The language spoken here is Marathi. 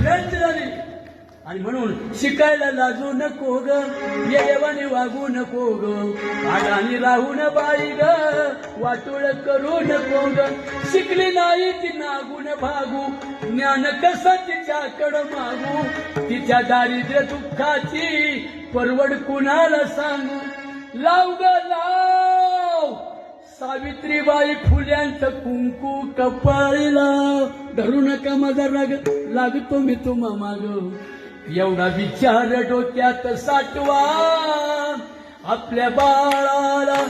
भ्रांत झाली. आणि म्हणून शिकायला लाजू नको ग. येवाने वागू नको ग. आणि राहू न बाई ग. वाटोळ करू नको ग. शिकली नाही ती नागून भागू. ज्ञान कसं तिच्याकडं मागू? तिच्या दारिद्र्य दुःखाची परवड कुणाला सांगू? लाव ग लाव. सावित्रीबाई फुल्यांचं कुंकू कपाळीला. धरू नका माझा राग लागतो मी तुम्हा माग. एवढा विचार डोक्यात साठवा. आपल्या बाळाला